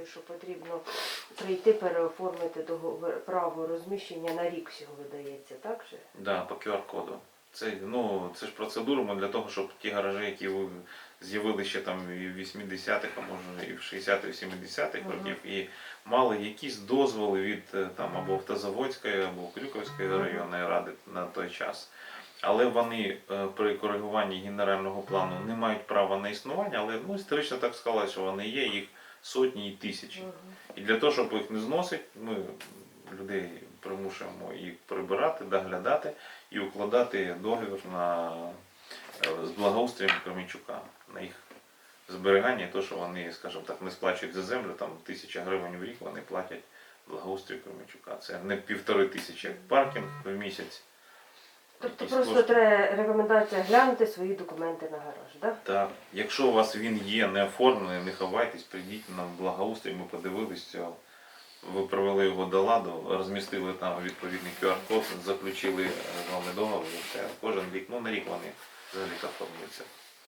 інформацію, що потрібно прийти переоформити договор право розміщення на рік всього видається, так же? Да, по QR-коду. Це, ну, це ж процедура для того, щоб ті гаражі, які ви- з'явилися ще там і в 80-х, а може і в 60-х, 70-х Мгм. років, і мали якісь дозволи від е, там або Автозаводської, або Крюковської Мгм. районної ради на той час. Але вони е, при коригуванні генерального плану не мають права на існування, але ну, історично так склалося, що вони є, їх сотні і тисячі. І для того, щоб їх не зносити, ми людей примушуємо їх прибирати, доглядати і укладати договір на, е, з благоустрієм Кременчука на їх зберігання, і то, що вони, скажімо так, не сплачують за землю, там тисяча гривень в рік вони платять благоустрію Кременчука. Це не півтори тисячі паркінг в місяць. Тобто просто кошти. треба рекомендація глянути свої документи на гараж, так? Так, якщо у вас він є не оформлений, не ховайтесь, прийдіть на благоустрій, ми подивились цього. Ви провели його до ладу, розмістили там відповідний QR-код, заключили з вами договір. Кожен рік, ну на рік вони взагалі оформлюються.